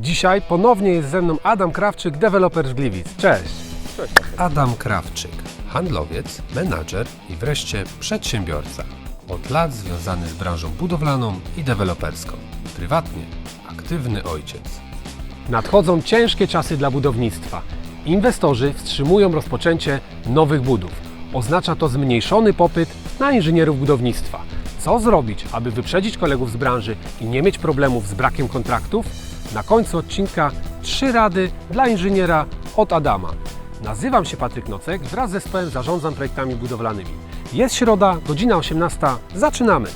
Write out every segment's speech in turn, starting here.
Dzisiaj ponownie jest ze mną Adam Krawczyk, deweloper z Gliwic. Cześć! Cześć. Adam Krawczyk, handlowiec, menadżer i wreszcie przedsiębiorca. Od lat związany z branżą budowlaną i deweloperską. Prywatnie aktywny ojciec. Nadchodzą ciężkie czasy dla budownictwa. Inwestorzy wstrzymują rozpoczęcie nowych budów. Oznacza to zmniejszony popyt na inżynierów budownictwa. Co zrobić, aby wyprzedzić kolegów z branży i nie mieć problemów z brakiem kontraktów? Na końcu odcinka trzy rady dla inżyniera od Adama. Nazywam się Patryk Nocek, wraz z zespołem zarządzam projektami budowlanymi. Jest środa, godzina 18. Zaczynamy!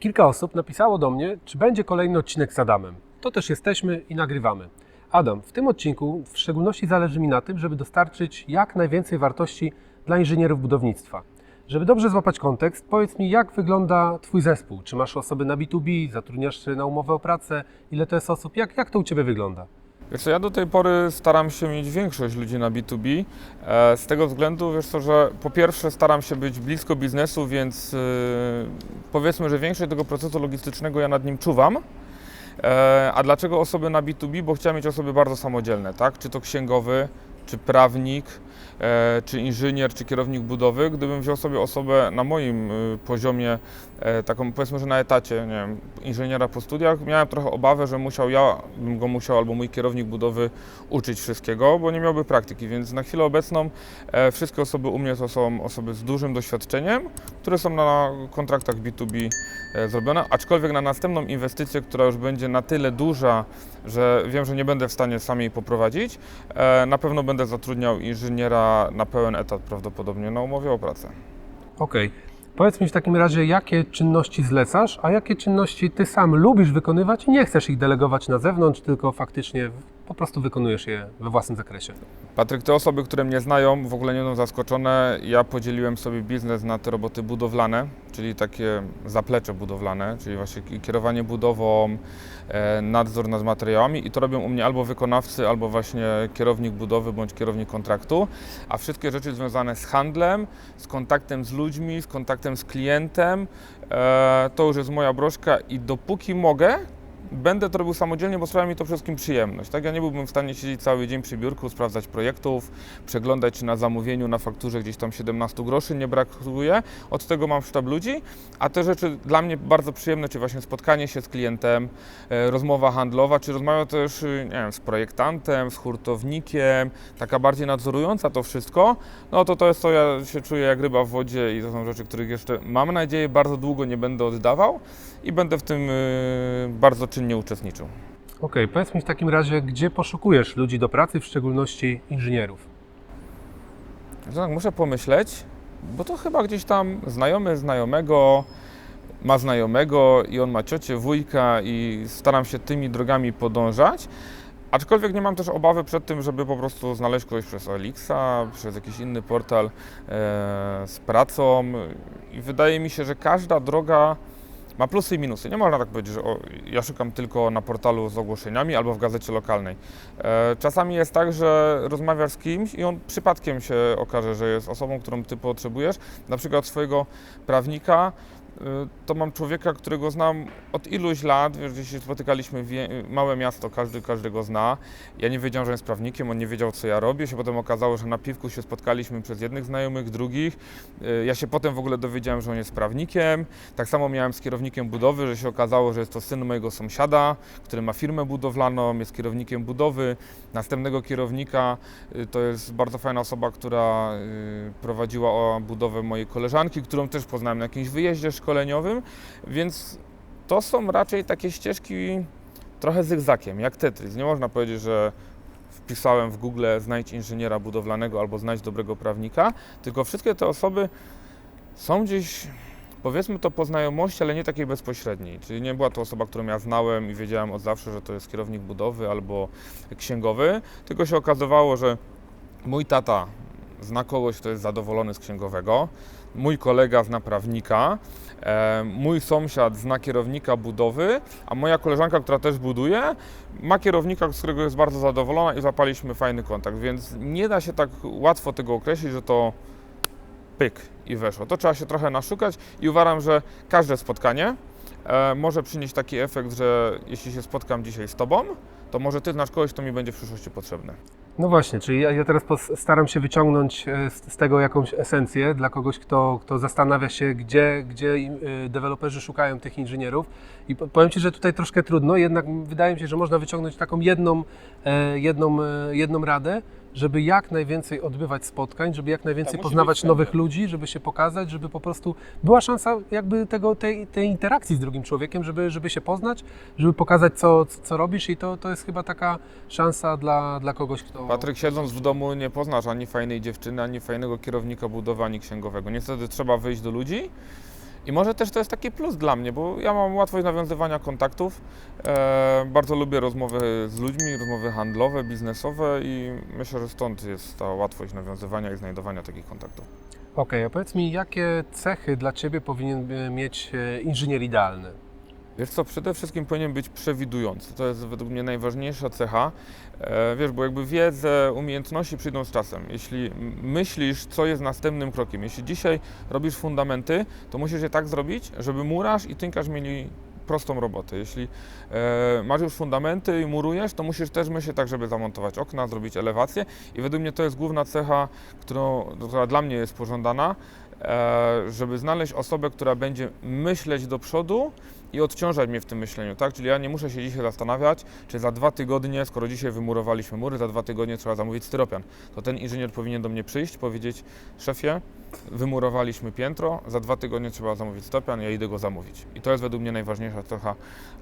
Kilka osób napisało do mnie, czy będzie kolejny odcinek z Adamem. To też jesteśmy i nagrywamy. Adam, w tym odcinku w szczególności zależy mi na tym, żeby dostarczyć jak najwięcej wartości dla inżynierów budownictwa. Żeby dobrze złapać kontekst, powiedz mi, jak wygląda Twój zespół? Czy masz osoby na B2B, zatrudniasz się na umowę o pracę? Ile to jest osób? Jak, jak to u Ciebie wygląda? Wiesz ja do tej pory staram się mieć większość ludzi na B2B, e, z tego względu, wiesz co, że po pierwsze staram się być blisko biznesu, więc e, powiedzmy, że większość tego procesu logistycznego ja nad nim czuwam. E, A dlaczego osoby na B2B? Bo chciałem mieć osoby bardzo samodzielne, tak? Czy to księgowy, czy prawnik, e, czy inżynier, czy kierownik budowy. Gdybym wziął sobie osobę na moim y, poziomie, e, taką powiedzmy, że na etacie, nie wiem, inżyniera po studiach, miałem trochę obawę, że musiał ja, bym go musiał, albo mój kierownik budowy uczyć wszystkiego, bo nie miałby praktyki, więc na chwilę obecną e, wszystkie osoby u mnie to są osoby z dużym doświadczeniem, które są na kontraktach B2B e, zrobione, aczkolwiek na następną inwestycję, która już będzie na tyle duża, że wiem, że nie będę w stanie sam jej poprowadzić, na pewno będę zatrudniał inżyniera na pełen etat prawdopodobnie na umowie o pracę. Okej. Powiedz mi w takim razie, jakie czynności zlecasz, a jakie czynności Ty sam lubisz wykonywać i nie chcesz ich delegować na zewnątrz, tylko faktycznie po prostu wykonujesz je we własnym zakresie. Patryk, te osoby, które mnie znają, w ogóle nie będą zaskoczone. Ja podzieliłem sobie biznes na te roboty budowlane, czyli takie zaplecze budowlane, czyli właśnie ki- kierowanie budową, e, nadzór nad materiałami i to robią u mnie albo wykonawcy, albo właśnie kierownik budowy bądź kierownik kontraktu, a wszystkie rzeczy związane z handlem, z kontaktem z ludźmi, z kontaktem z klientem, e, to już jest moja broszka i dopóki mogę, Będę to robił samodzielnie, bo sprawia mi to wszystkim przyjemność. Tak? Ja nie byłbym w stanie siedzieć cały dzień przy biurku, sprawdzać projektów, przeglądać na zamówieniu, na fakturze gdzieś tam 17 groszy nie brakuje. Od tego mam sztab ludzi, a te rzeczy dla mnie bardzo przyjemne, czy właśnie spotkanie się z klientem, e, rozmowa handlowa, czy rozmowa też y, nie wiem, z projektantem, z hurtownikiem, taka bardziej nadzorująca to wszystko, no to to jest to, ja się czuję jak ryba w wodzie i to są rzeczy, których jeszcze mam nadzieję bardzo długo nie będę oddawał i będę w tym y, bardzo czynnie uczestniczył. Okej, powiedz mi w takim razie, gdzie poszukujesz ludzi do pracy, w szczególności inżynierów? Tak, muszę pomyśleć, bo to chyba gdzieś tam znajomy znajomego ma znajomego i on ma ciocię, wujka i staram się tymi drogami podążać. Aczkolwiek nie mam też obawy przed tym, żeby po prostu znaleźć kogoś przez Elixa, przez jakiś inny portal e, z pracą. I wydaje mi się, że każda droga ma plusy i minusy. Nie można tak powiedzieć, że o, ja szukam tylko na portalu z ogłoszeniami albo w gazecie lokalnej. E, Czasami jest tak, że rozmawiasz z kimś i on przypadkiem się okaże, że jest osobą, którą ty potrzebujesz. Na przykład swojego prawnika, to mam człowieka, którego znam od iluś lat, wiesz, gdzieś się spotykaliśmy, małe miasto, każdy każdego zna. Ja nie wiedziałem, że jest prawnikiem, on nie wiedział, co ja robię. Się potem okazało, że na piwku się spotkaliśmy przez jednych znajomych, drugich. Y, Ja się potem w ogóle dowiedziałem, że on jest prawnikiem. Tak samo miałem z kierownikiem budowy, że się okazało, że jest to syn mojego sąsiada, który ma firmę budowlaną, jest kierownikiem budowy. Następnego kierownika y, to jest bardzo fajna osoba, która y, prowadziła budowę mojej koleżanki, którą też poznałem na jakimś wyjeździe szkoleniowym, więc to są raczej takie ścieżki trochę zygzakiem, jak Tetris. Nie można powiedzieć, że wpisałem w Google znajdź inżyniera budowlanego albo znajdź dobrego prawnika, tylko wszystkie te osoby są gdzieś powiedzmy to po znajomości, ale nie takiej bezpośredniej. Czyli nie była to osoba, którą ja znałem i wiedziałem od zawsze, że to jest kierownik budowy albo księgowy, tylko się okazywało, że mój tata zna kogoś, kto jest zadowolony z księgowego, mój kolega zna prawnika, e, mój sąsiad zna kierownika budowy, a moja koleżanka, która też buduje, ma kierownika, z którego jest bardzo zadowolona i zapaliśmy fajny kontakt, więc nie da się tak łatwo tego określić, że to pyk i weszło. To trzeba się trochę naszukać i uważam, że każde spotkanie e, może przynieść taki efekt, że jeśli się spotkam dzisiaj z Tobą, to może Ty znasz kogoś, kto mi będzie w przyszłości potrzebny. No właśnie, czyli ja, ja teraz staram się wyciągnąć e, z, z tego jakąś esencję dla kogoś, kto, kto zastanawia się, gdzie, gdzie e, deweloperzy szukają tych inżynierów. I po- powiem Ci, że tutaj troszkę trudno, jednak wydaje mi się, że można wyciągnąć taką jedną, e, jedną, jedną radę, żeby jak najwięcej odbywać spotkań, żeby jak najwięcej Tak, poznawać nowych ludzi, żeby się pokazać, żeby po prostu była szansa jakby tego, tej, tej interakcji z drugim człowiekiem, żeby, żeby się poznać, żeby pokazać, co, co robisz i to, to jest chyba taka szansa dla, dla kogoś, kto... Patryk, siedząc w domu nie poznasz ani fajnej dziewczyny, ani fajnego kierownika budowy, ani księgowego. Niestety trzeba wyjść do ludzi. I może też to jest taki plus dla mnie, bo ja mam łatwość nawiązywania kontaktów. E, bardzo lubię rozmowy z ludźmi, rozmowy handlowe, biznesowe i myślę, że stąd jest ta łatwość nawiązywania i znajdowania takich kontaktów. Okej, a powiedz mi, jakie cechy dla Ciebie powinien mieć e, inżynier idealny? Wiesz co, przede wszystkim powinien być przewidujący. To jest według mnie najważniejsza cecha. E, wiesz, bo jakby wiedzę, umiejętności przyjdą z czasem. Jeśli myślisz, co jest następnym krokiem, jeśli dzisiaj robisz fundamenty, to musisz je tak zrobić, żeby murarz i tynkarz mieli prostą robotę. Jeśli e, masz już fundamenty i murujesz, to musisz też myśleć tak, żeby zamontować okna, zrobić elewację i według mnie to jest główna cecha, którą, która dla mnie jest pożądana, e, żeby znaleźć osobę, która będzie myśleć do przodu i odciążać mnie w tym myśleniu, tak? Czyli ja nie muszę się dzisiaj zastanawiać, czy za dwa tygodnie, skoro dzisiaj wymurowaliśmy mury, za dwa tygodnie trzeba zamówić styropian. To ten inżynier powinien do mnie przyjść, powiedzieć, szefie, wymurowaliśmy piętro, za dwa tygodnie trzeba zamówić styropian, ja idę go zamówić. I to jest według mnie najważniejsza cecha,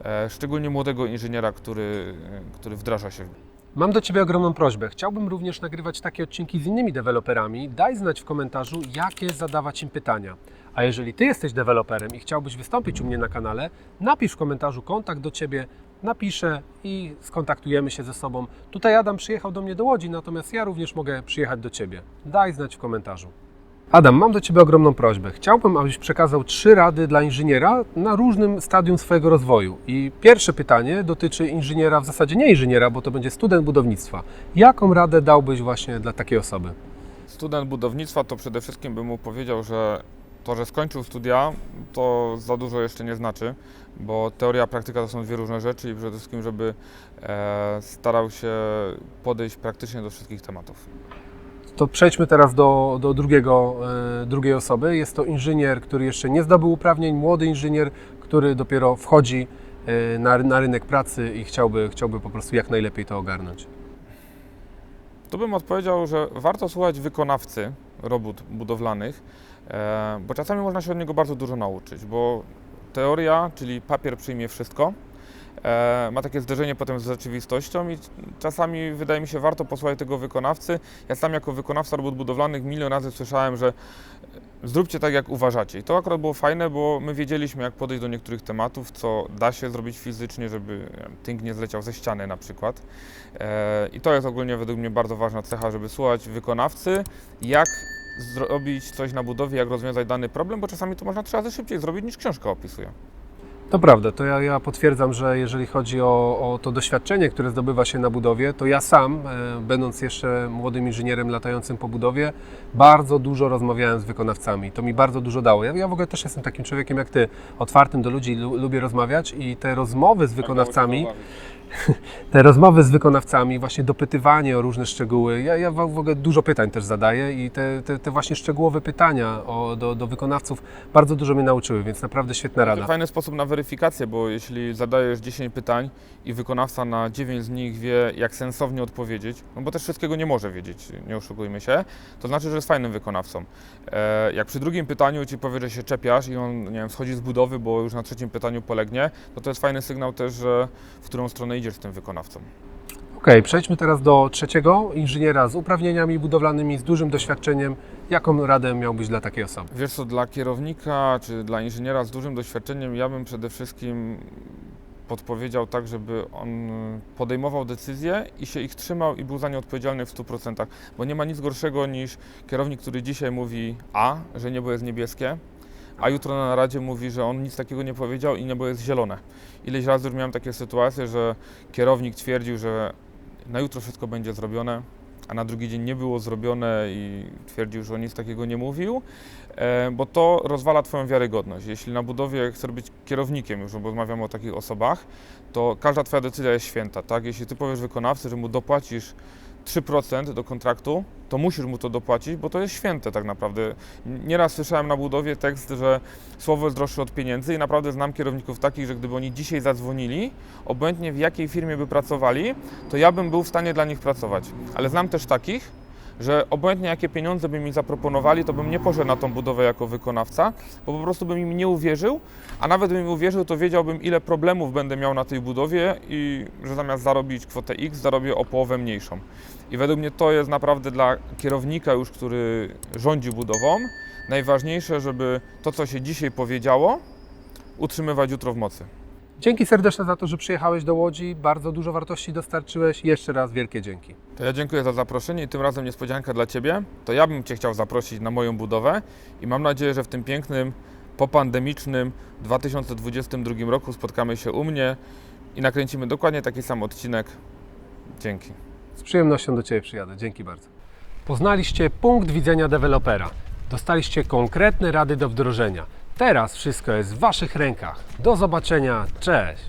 e, szczególnie młodego inżyniera, który, e, który wdraża się w Mam do Ciebie ogromną prośbę. Chciałbym również nagrywać takie odcinki z innymi deweloperami. Daj znać w komentarzu, jakie zadawać im pytania. A jeżeli Ty jesteś deweloperem i chciałbyś wystąpić u mnie na kanale, napisz w komentarzu kontakt do Ciebie, napiszę i skontaktujemy się ze sobą. Tutaj Adam przyjechał do mnie do Łodzi, natomiast ja również mogę przyjechać do Ciebie. Daj znać w komentarzu. Adam, mam do Ciebie ogromną prośbę. Chciałbym, abyś przekazał trzy rady dla inżyniera na różnym stadium swojego rozwoju. I pierwsze pytanie dotyczy inżyniera, w zasadzie nie inżyniera, bo to będzie student budownictwa. Jaką radę dałbyś właśnie dla takiej osoby? Student budownictwa to przede wszystkim bym mu powiedział, że to, że skończył studia, to za dużo jeszcze nie znaczy, bo teoria, praktyka to są dwie różne rzeczy i przede wszystkim, żeby e, starał się podejść praktycznie do wszystkich tematów. To przejdźmy teraz do, do drugiego, e, drugiej osoby. Jest to inżynier, który jeszcze nie zdobył uprawnień, młody inżynier, który dopiero wchodzi e, na, na rynek pracy i chciałby, chciałby po prostu jak najlepiej to ogarnąć. Tu bym odpowiedział, że warto słuchać wykonawcy robót budowlanych, bo czasami można się od niego bardzo dużo nauczyć, bo teoria, czyli papier przyjmie wszystko, e, ma takie zderzenie potem z rzeczywistością i czasami wydaje mi się warto posłuchać tego wykonawcy. Ja sam jako wykonawca robót budowlanych milion razy słyszałem, że zróbcie tak jak uważacie. I to akurat było fajne, bo my wiedzieliśmy jak podejść do niektórych tematów, co da się zrobić fizycznie, żeby tynk nie zleciał ze ściany na przykład. E, I to jest ogólnie według mnie bardzo ważna cecha, żeby słuchać wykonawcy, jak zrobić coś na budowie, jak rozwiązać dany problem, bo czasami to można trzy razy szybciej zrobić niż książka opisuje. To prawda, to ja, ja potwierdzam, że jeżeli chodzi o, o to doświadczenie, które zdobywa się na budowie, to ja sam, e, będąc jeszcze młodym inżynierem latającym po budowie, bardzo dużo rozmawiałem z wykonawcami. To mi bardzo dużo dało. Ja, ja w ogóle też jestem takim człowiekiem jak ty, otwartym do ludzi, lu, lubię rozmawiać i te rozmowy z wykonawcami, te rozmowy z wykonawcami, właśnie dopytywanie o różne szczegóły. Ja, ja w ogóle dużo pytań też zadaję i te, te, te właśnie szczegółowe pytania o, do, do wykonawców bardzo dużo mnie nauczyły, więc naprawdę świetna To rada. fajny sposób na weryfikację, bo jeśli zadajesz 10 pytań i wykonawca na 9 z nich wie, jak sensownie odpowiedzieć, no bo też wszystkiego nie może wiedzieć, nie oszukujmy się, to znaczy, że jest fajnym wykonawcą. E, jak przy drugim pytaniu ci powie, że się czepiasz i on, nie wiem, schodzi z budowy, bo już na trzecim pytaniu polegnie, to to jest fajny sygnał też, że w którą stronę idziesz z tym wykonawcą. Okej, przejdźmy teraz do trzeciego inżyniera z uprawnieniami budowlanymi, z dużym doświadczeniem. Jaką radę miałbyś dla takiej osoby? Wiesz co, dla kierownika czy dla inżyniera z dużym doświadczeniem, ja bym przede wszystkim podpowiedział tak, żeby on podejmował decyzje i się ich trzymał i był za nie odpowiedzialny w 100%. Bo nie ma nic gorszego niż kierownik, który dzisiaj mówi A, że niebo jest niebieskie, a jutro na naradzie mówi, że on nic takiego nie powiedział i niebo jest zielone. Ileś razy już miałem takie sytuacje, że kierownik twierdził, że na jutro wszystko będzie zrobione, a na drugi dzień nie było zrobione i twierdził, że on nic takiego nie mówił, e, bo to rozwala Twoją wiarygodność. Jeśli na budowie chcesz być kierownikiem, już bo rozmawiamy o takich osobach, to każda Twoja decyzja jest święta, tak? Jeśli Ty powiesz wykonawcy, że mu dopłacisz 3% do kontraktu, to musisz mu to dopłacić, bo to jest święte tak naprawdę. Nieraz słyszałem na budowie tekst, że słowo jest droższe od pieniędzy i naprawdę znam kierowników takich, że gdyby oni dzisiaj zadzwonili, obojętnie w jakiej firmie by pracowali, to ja bym był w stanie dla nich pracować. Ale znam też takich, że obojętnie jakie pieniądze by mi zaproponowali, to bym nie poszedł na tą budowę jako wykonawca, bo po prostu bym im nie uwierzył, a nawet bym im uwierzył, to wiedziałbym, ile problemów będę miał na tej budowie i że zamiast zarobić kwotę X, zarobię o połowę mniejszą. I według mnie to jest naprawdę dla kierownika już, który rządzi budową, najważniejsze, żeby to, co się dzisiaj powiedziało, utrzymywać jutro w mocy. Dzięki serdeczne za to, że przyjechałeś do Łodzi. Bardzo dużo wartości dostarczyłeś. Jeszcze raz wielkie dzięki. To ja dziękuję za zaproszenie i tym razem niespodzianka dla Ciebie. To ja bym Cię chciał zaprosić na moją budowę i mam nadzieję, że w tym pięknym, popandemicznym 2022 roku spotkamy się u mnie i nakręcimy dokładnie taki sam odcinek. Dzięki. Z przyjemnością do Ciebie przyjadę. Dzięki bardzo. Poznaliście punkt widzenia dewelopera. Dostaliście konkretne rady do wdrożenia. Teraz wszystko jest w Waszych rękach. Do zobaczenia. Cześć!